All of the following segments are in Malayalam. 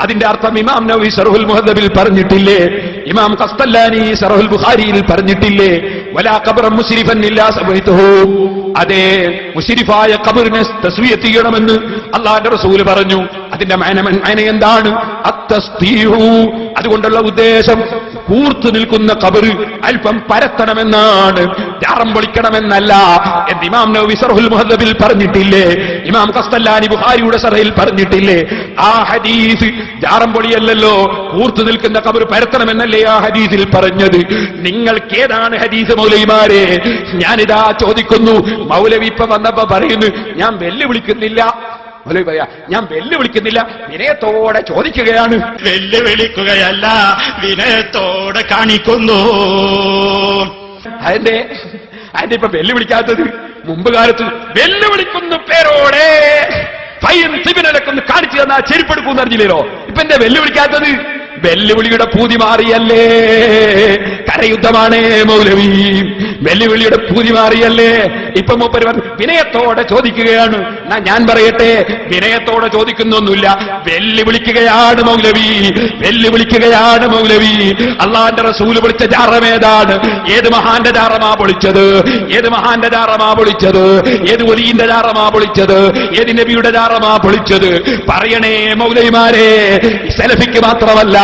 അതിന്റെ അർത്ഥം ഇമാം നവി സറഹുൽ മുഹദബിൽ പറഞ്ഞിട്ടില്ലേ? ഇമാം കസ്തല്ലാനി സറഹുൽ ബുഖാരിയിൽ പറഞ്ഞിട്ടില്ലേ? വലാ കബറം മുസിരിഫൻ ഇല്ലാ സമയത്തു അതെ മുസ്രിഫായ കബറിനെ തസ്വിയത്ത് ചെയ്യണമെന്ന് അള്ളാഹിന്റെ റസൂൽ പറഞ്ഞു. അതിന്റെ മാനമൻ മാന എന്താണ്? അതുകൊണ്ടുള്ള ഉദ്ദേശം കൂർത്തു നിൽക്കുന്ന കബറ് അല്പം പരത്തണമെന്നാണ്. ജാറം പൊളിക്കണമെന്നല്ല. എന്ന് ഇമാം നബി സറഹുൽ മുഹദ്ദബിൽ പറഞ്ഞിട്ടില്ലേ? ഇമാം കസ്തല്ലാനി ബുഹാരിയുടെ സറയിൽ പറഞ്ഞിട്ടില്ലേ? ആ ഹദീസ് ജാറം പൊളിയല്ലല്ലോ. കൂർത്തു നിൽക്കുന്ന കബർ പരത്തണമെന്നല്ലേ ആ ഹദീസിൽ പറഞ്ഞത്? നിങ്ങൾക്ക് ഏതാണ് ഹദീസ് മൗലൈമാരെ ഞാനിതാ ചോദിക്കുന്നു. മൗലവി ഇപ്പൊ വന്നപ്പോ പറയുന്നു ഞാൻ വെല്ലുവിളിക്കുന്നില്ല. മൗലവി പറയാ ഞാൻ വെല്ലുവിളിക്കുന്നില്ല. വിനയത്തോടെ ചോദിക്കുകയാണ്. വെല്ലുവിളിക്കുകയല്ല വിനയത്തോടെ കാണിക്കുന്നു. അതിന്റെ അതിന്റെ ഇപ്പൊ വെല്ലുവിളിക്കാത്തത്? മുമ്പ് കാലത്ത് വെല്ലുവിളിക്കുന്ന പേരോടെ ഫൈൻ സിബിനൊന്ന് കാണിച്ചു തന്നാ ചെരുപ്പെടുക്കൂന്ന് അറിഞ്ഞില്ലല്ലോ ഇപ്പൊ എന്റെ വെല്ലുവിളിക്കാത്തത്? വെല്ലുവിളിയുടെ പൂതി മാറിയല്ലേ? കരയുദ്ധമാണ് മൗലവി. വെല്ലുവിളിയുടെ പൂതി മാറിയല്ലേ? ഇപ്പൊ മൂപ്പര് വിനയത്തോടെ ചോദിക്കുകയാണ്. ഞാൻ പറയട്ടെ വിനയത്തോടെ ചോദിക്കുന്നൊന്നുമില്ല. വെല്ലുവിളിക്കുകയാണ് മൗലവി. വെല്ലുവിളിക്കുകയാണ് മൗലവി. അള്ളാന്റെ റസൂൽ വിളിച്ച ജാറമേതാണ് ഏത് മഹാന്റെ ജാറമാ പൊളിച്ചത്? ഏത് മഹാന്റെ ജാറമാ പൊളിച്ചത്? ഏത് ഒലീന്റെ ജാറമാ പൊളിച്ചത്? ഏത് നബിയുടെ ജാറമാ പൊളിച്ചത്? പറയണേ മൗലൈമാരെ സെലഫിക്ക് മാത്രമല്ല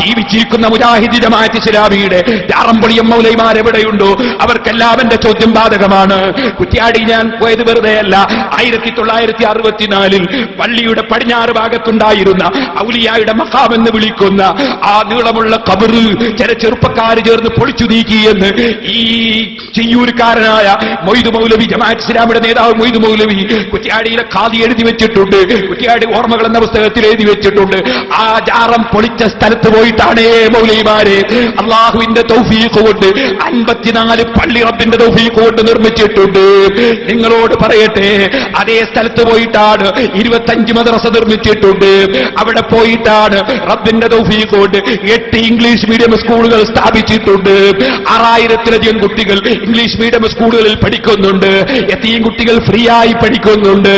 ജീവിച്ചിരിക്കുന്ന മുജാഹിദി ജമാഅത്ത് ഇസ്ലാമിയുടെ ജാറം പൊളിയം മൗലൈമാർ എവിടെയുണ്ടോ? അവർക്കെല്ലാവന്റെ ചോദ്യം ബാധകമാണ്. കുറ്റിയാടി ഞാൻ പോയത് വെറുതെയല്ല. ആയിരത്തി തൊള്ളായിരത്തി അറുപത്തിനാലിൽ പള്ളിയുടെ പടിഞ്ഞാറ് ഭാഗത്തുണ്ടായിരുന്ന ഔലിയായുടെ മഹാം എന്ന് വിളിക്കുന്ന ആ നീളമുള്ള കബറ് ചില ചെറുപ്പക്കാർ ചേർന്ന് പൊളിച്ചു നീക്കി എന്ന് ഈ ചെയ്യൂരുകാരനായ മൊയ്തു മൗലവി ജമാഅത്ത് ഇസ്ലാമിയുടെ നേതാവ് മൊയ്തു മൗലവി കുറ്റിയാടിയിലെ ഖാദി എഴുതി വെച്ചിട്ടുണ്ട്. കുറ്റിയാടി ഓർമ്മകൾ എന്ന പുസ്തകത്തിൽ എഴുതി വെച്ചിട്ടുണ്ട്. ആ ജാറം പൊളിച്ച സ്ഥലത്ത് പോയിട്ടാണ് മൗലവിമാരെ അള്ളാഹുവിന്റെ തൗഫീഖ് കൊണ്ട് അൻപത്തിനാല് പള്ളി റബ്ബിന്റെ തൗഫീഖ് കൊണ്ട് നിർമ്മിച്ചിട്ടുണ്ട്. നിങ്ങളോട് പറയട്ടെ അതേ സ്ഥലത്ത് പോയിട്ടാണ് ഇരുപത്തഞ്ച് മദ്രസ നിർമ്മിച്ചിട്ടുണ്ട്. അവിടെ പോയിട്ടാണ് റബ്ബിന്റെ തൗഫീഖ് കൊണ്ട് എട്ട് ഇംഗ്ലീഷ് മീഡിയം സ്കൂളുകൾ സ്ഥാപിച്ചിട്ടുണ്ട്. ആറായിരത്തിലധികം കുട്ടികൾ ഇംഗ്ലീഷ് മീഡിയം സ്കൂളുകളിൽ പഠിക്കുന്നുണ്ട്. എത്തിയും കുട്ടികൾ ഫ്രീ ആയി പഠിക്കുന്നുണ്ട്.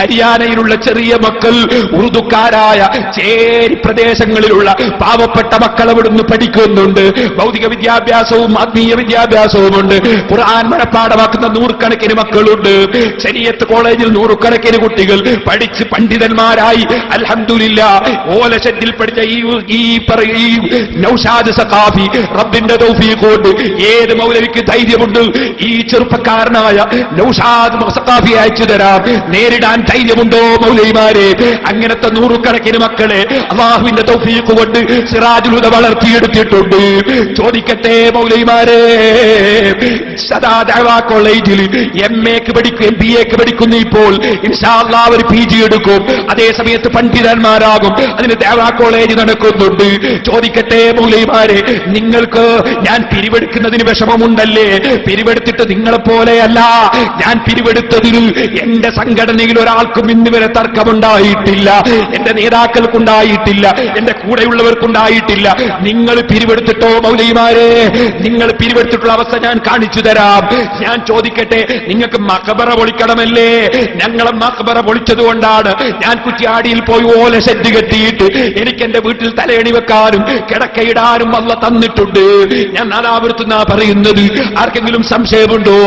ഹരിയാനയിലുള്ള ചെറിയ മക്കൾ ഉറുദുക്കാരായ ചേരി പ്രദേശങ്ങളിലുള്ള പാവപ്പെട്ട മക്കൾ അവിടുന്ന് പഠിക്കുന്നുണ്ട്. ഭൗതിക വിദ്യാഭ്യാസവും ആത്മീയ വിദ്യാഭ്യാസവും ഉണ്ട് ഖുർആൻ മനപ്പാടമാക്കുന്ന നൂറുകണക്കിന് മക്കളുണ്ട്. ശരീരത്ത് കോളേജിൽ നൂറുകണക്കിന് കുട്ടികൾ പഠിച്ച് പണ്ഡിതന്മാരായി. അൽഹംദുലില്ല ഓലശത്തിൽ പഠിച്ച ഈ ഈ ഈ സഖാഫി റബ്ബിന്റെ കൊണ്ട് ഏത് മൗലവിക്ക് ധൈര്യമുണ്ട്? ഈ ചെറുപ്പക്കാരനായ നൌഷാദ് സഖാഫി അയച്ചു തരാം. നേരിടാൻ ധൈര്യമുണ്ടോ മൗലവിമാരെ? അങ്ങനത്തെ നൂറുകണക്കിന് മക്കളെ അള്ളാഹുവിന്റെ തൗഫീഖ് കൊണ്ട് സിറാജുലുത വളർത്തിയെടുത്തിട്ടുണ്ട്. ചോദിക്കട്ടെ മൗലൈമാരെ സദാ ദേവാ കോളേജിൽ എം എക്ക് പഠിക്കും എം ബി എക്ക് പഠിക്കുന്നു ഇപ്പോൾ. ഇൻഷാല്ലാ അവർ പി ജി എടുക്കും. അതേ സമയത്ത് പണ്ഡിതന്മാരാകും. അതിന് ദേവാ കോളേജ് നടക്കുന്നുണ്ട്. ചോദിക്കട്ടെ മൗലൈമാരെ നിങ്ങൾക്ക് ഞാൻ പിരിവെടുക്കുന്നതിന് വിഷമമുണ്ടല്ലേ? പിരിവെടുത്തിട്ട് നിങ്ങളെ പോലെയല്ല. ഞാൻ പിരിവെടുത്തതിൽ എന്റെ സംഘടനയിൽ ഒരാൾക്കും ഇന്നുവരെ തർക്കമുണ്ടായിട്ടില്ല. എന്റെ നേതാക്കൾക്കുണ്ടായിട്ടില്ല. എന്റെ കൂടെയുള്ളവർക്കുണ്ടായിട്ടില്ല നിങ്ങൾ പിരിവെടുത്തിട്ടോ മൗലൈമാരെ നിങ്ങൾ പിരിവെടുത്തിട്ടുള്ള അവസ്ഥ ഞാൻ കാണിച്ചു തരാം. ഞാൻ ചോദിക്കട്ടെ നിങ്ങൾക്ക് മക്കബറ പൊളിക്കണമല്ലേ? ഞങ്ങളെ മക്കബറ പൊളിച്ചതുകൊണ്ടാണ് ഞാൻ കുറ്റിയാടിയിൽ പോയി ഓല ശെഡ് കെട്ടിയിട്ട് എനിക്ക് എന്റെ വീട്ടിൽ തലയണി വെക്കാനും കിടക്കയിടാനും വല്ല തന്നിട്ടുണ്ട്. ഞാൻ നാലാപുരത്തുനിന്നാ പറയുന്നത്. ആർക്കെങ്കിലും സംശയമുണ്ടോ?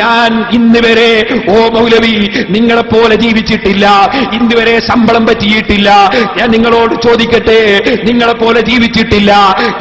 ഞാൻ ഇന്ന് വരെ ഓ മൗലവി നിങ്ങളെ പോലെ ജീവിച്ചിട്ടില്ല. ഇന്ന് വരെ ശമ്പളം പറ്റിയിട്ടില്ല. ഞാൻ നിങ്ങളോട് ചോദിക്കട്ടെ നിങ്ങളെ പോലെ ജീവിച്ചിട്ടില്ല.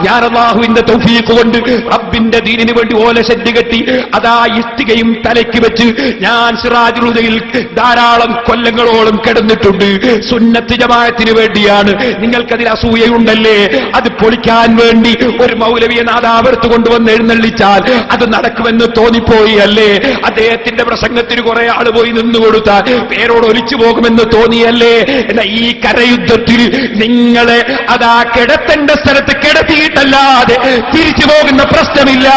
ഞാൻ അള്ളാഹുവിന്റെ തൗഫീഖ് കൊണ്ട് റബ്ബിന്റെ ദീനിന് വേണ്ടി ഓല ശെഡ് കെട്ടി അതാ ഇഷ്ടികയും തലയ്ക്ക് വെച്ച് ഞാൻ സിറാജുദയിൽ ധാരാളം കൊല്ലങ്ങളോളം കിടന്നിട്ടുണ്ട്. സുന്നത്ത് ജമായത്തിന് വേണ്ടിയാണ്. നിങ്ങൾക്കതിൽ അസൂയയുണ്ടല്ലേ? അത് പൊളിക്കാൻ വേണ്ടി ഒരു മൗലവിയെ നാദാപുരത്ത് കൊണ്ടുവന്ന് എഴുന്നള്ളിച്ചാൽ അത് നടക്കുമെന്ന് തോന്നിപ്പോയി അല്ലേ? അദ്ദേഹത്തിന്റെ പ്രസംഗത്തിന് കുറെ ആൾ പോയി നിന്നു കൊടുത്താൽ പേരോട് ഒലിച്ചു പോകുമെന്ന് തോന്നിയല്ലേ? എന്നാ ഈ കരയുദ്ധത്തിൽ നിങ്ങളെ അതാ കിടത്തേണ്ട സ്ഥലത്ത് കിടത്തിയിട്ടല്ലാതെ തിരിച്ചു പോകുന്ന പ്രശ്നമില്ല.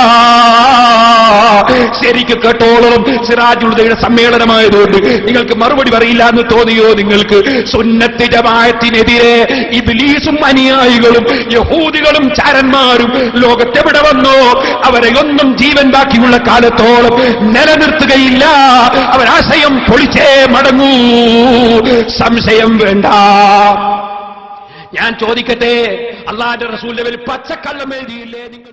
ശരിക്കും കേട്ടോളം സിറാജുദയുടെ സമ്മേളനമായതുകൊണ്ട് നിങ്ങൾക്ക് മറുപടി പറയില്ല എന്ന് തോന്നിയോ നിങ്ങൾക്ക്? സുന്നത്ത് ജമായത്തിനെതിരെ ഇബ്ലീസും അനുയായികളും യഹൂദികളും ചാരന്മാരും ലോകത്തെവിടെ വന്നോ? അവരെ ഒന്നും ജീവൻ ബാക്കിയുള്ള കാലത്തോളം നിലനിർത്തുകയില്ല. അവരാശയം പൊളിച്ചേ മടങ്ങൂ. സംശയം വേണ്ട. ഞാൻ ചോദിക്കട്ടെ? അള്ളാന്റെ റസൂലിന്റെ പേര് പച്ചക്കള്ളം എഴുതിയില്ലേ നിങ്ങൾ?